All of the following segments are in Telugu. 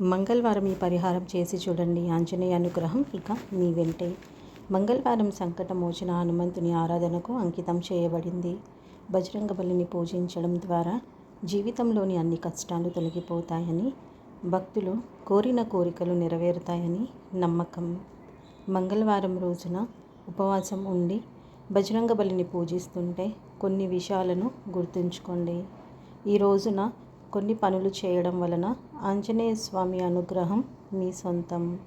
మంగళవారం ఈ పరిహారం చేసి చూడండి. ఆంజనేయ అనుగ్రహం ఇక మీ వెంటే. మంగళవారం సంకటమోచన హనుమంతుని ఆరాధనకు అంకితం చేయబడింది. బజరంగ బలిని పూజించడం ద్వారా జీవితంలోని అన్ని కష్టాలు తొలగిపోతాయని భక్తులు కోరిన కోరికలు నెరవేరుతాయని నమ్మకం. మంగళవారం రోజున ఉపవాసం ఉండి బజరంగ బలిని పూజిస్తుంటే కొన్ని విషయాలను గుర్తుంచుకోండి. ఈ రోజున కొన్ని పనులు చేయడం వలన ఆంజనేయ స్వామి అనుగ్రహం మీ సొంతం.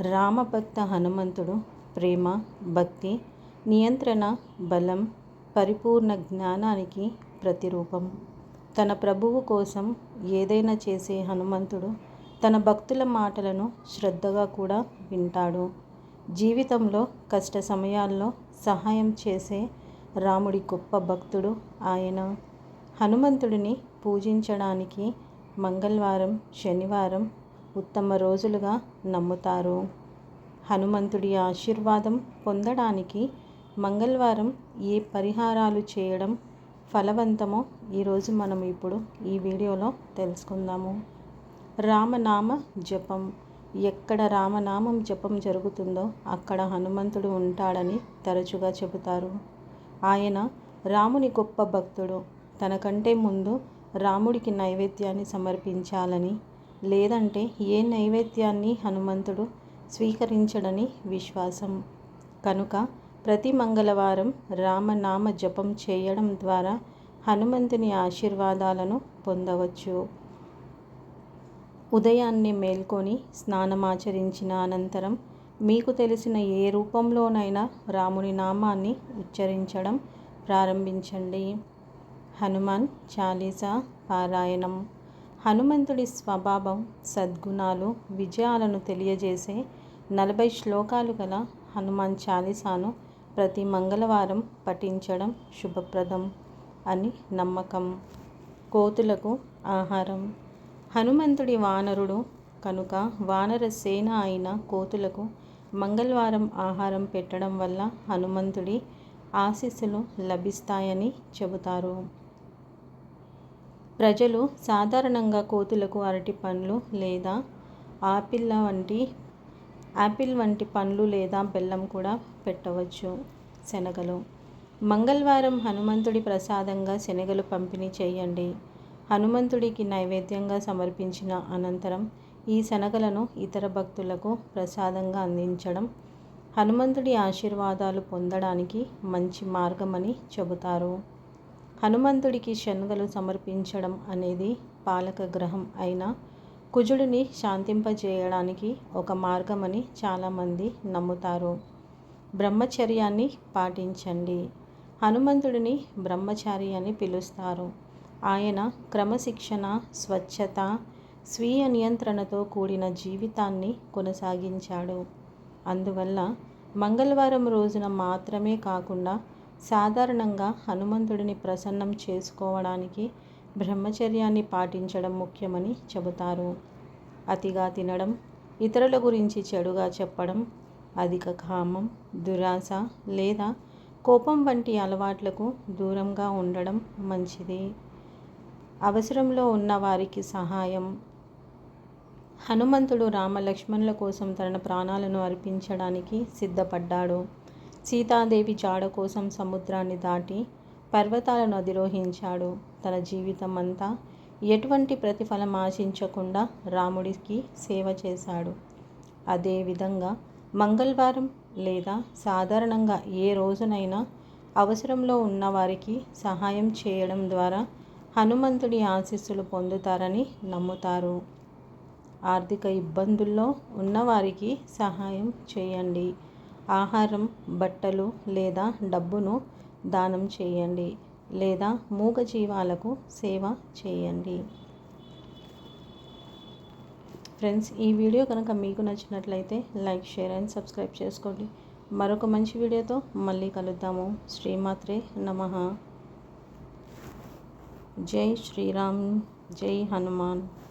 రామభక్త హనుమంతుడు ప్రేమ భక్తి నియంత్రణ బలం పరిపూర్ణ జ్ఞానానికి ప్రతిరూపం. తన ప్రభువు కోసం ఏదైనా చేసే హనుమంతుడు తన భక్తుల మాటలను శ్రద్ధగా కూడా వింటాడు. జీవితంలో కష్ట సమయాల్లో సహాయం చేసే రాముడి గొప్ప భక్తుడు ఆయన. హనుమంతుడిని పూజించడానికి మంగళవారం శనివారం ఉత్తమ రోజులుగా నమ్ముతారు. హనుమంతుడి ఆశీర్వాదం పొందడానికి మంగళవారం ఏ పరిహారాలు చేయడం ఫలవంతమో ఈరోజు మనం ఇప్పుడు ఈ వీడియోలో తెలుసుకుందాము. రామనామ జపం. ఎక్కడ రామనామం జపం జరుగుతుందో అక్కడ హనుమంతుడు ఉంటాడని తరచుగా చెబుతారు. ఆయన రాముని గొప్ప భక్తుడు. తనకంటే ముందు రాముడికి నైవేద్యాన్ని సమర్పించాలని లేదంటే ఏ నైవేద్యాన్ని హనుమంతుడు స్వీకరించడని విశ్వాసం. కనుక ప్రతి మంగళవారం రామనామ జపం చేయడం ద్వారా హనుమంతుని ఆశీర్వాదాలను పొందవచ్చు. ఉదయాన్నే మేల్కొని స్నానమాచరించిన అనంతరం మీకు తెలిసిన ఏ రూపంలోనైనా రాముని నామాన్ని ఉచ్చరించడం ప్రారంభించండి. హనుమాన్ చాలీసా పారాయణం. హనుమంతుడి స్వభావం సద్గుణాలు విజయాలను తెలియజేసే నలభై శ్లోకాలు గల హనుమాన్ చాలీసాను ప్రతి మంగళవారం పఠించడం శుభప్రదం అని నమ్మకం. కోతులకు ఆహారం. హనుమంతుడి వానరుడు కనుక వానర సేన అయిన కోతులకు మంగళవారం ఆహారం పెట్టడం వల్ల హనుమంతుడి ఆశీస్సులు లభిస్తాయని చెబుతారు. ప్రజలు సాధారణంగా కోతులకు అరటి పండ్లు లేదా ఆపిల్ వంటి యాపిల్ వంటి పండ్లు లేదా బెల్లం కూడా పెట్టవచ్చు శనగలు. మంగళవారం హనుమంతుడి ప్రసాదంగా శనగలు పంపిణీ చేయండి. హనుమంతుడికి నైవేద్యంగా సమర్పించిన అనంతరం ఈ శనగలను ఇతర భక్తులకు ప్రసాదంగా అందించడం హనుమంతుడి ఆశీర్వాదాలు పొందడానికి మంచి మార్గమని చెబుతారు. హనుమంతుడికి శనగలు సమర్పించడం అనేది పాలక గ్రహం అయిన కుజుడిని శాంతింపజేయడానికి ఒక మార్గమని చాలామంది నమ్ముతారు. బ్రహ్మచర్యాన్ని పాటించండి. హనుమంతుడిని బ్రహ్మచారి అని పిలుస్తారు. ఆయన క్రమశిక్షణ స్వచ్ఛత స్వీయ నియంత్రణతో కూడిన జీవితాన్ని కొనసాగించాడు. అందువల్ల మంగళవారం రోజున మాత్రమే కాకుండా సాధారణంగా హనుమంతుడిని ప్రసన్నం చేసుకోవడానికి బ్రహ్మచర్యాన్ని పాటించడం ముఖ్యమని చెబుతారు. అతిగా తినడం ఇతరుల గురించి చెడుగా చెప్పడం అధిక కామం దురాశ లేదా కోపం వంటి అలవాట్లకు దూరంగా ఉండడం మంచిది. అవసరంలో ఉన్న వారికి సహాయం. హనుమంతుడు రామలక్ష్మణుల కోసం తన ప్రాణాలను అర్పించడానికి సిద్ధపడ్డాడు. సీతాదేవి జాడ కోసం సముద్రాన్ని దాటి పర్వతాలను అధిరోహించాడు తన జీవితం అంతా ఎటువంటి ప్రతిఫలం ఆశించకుండా రాముడికి సేవ చేశాడు. అదేవిధంగా మంగళవారం లేదా సాధారణంగా ఏ రోజునైనా అవసరంలో ఉన్నవారికి సహాయం చేయడం ద్వారా హనుమంతుడి ఆశీస్సులు పొందుతారని నమ్ముతారు. ఆర్థిక ఇబ్బందుల్లో ఉన్నవారికి సహాయం చేయండి. ఆహారం బట్టలు లేదా డబ్బును దానం చేయండి లేదా మూగజీవాలకు సేవ చేయండి. ఫ్రెండ్స్ ఈ వీడియో కనుక మీకు నచ్చినట్లయితే లైక్ షేర్ అండ్ సబ్స్క్రైబ్ చేసుకోండి. మరొక మంచి వీడియోతో మళ్ళీ కలుద్దాము. శ్రీమాత్రే నమ. జై శ్రీరామ్ జై హనుమాన్.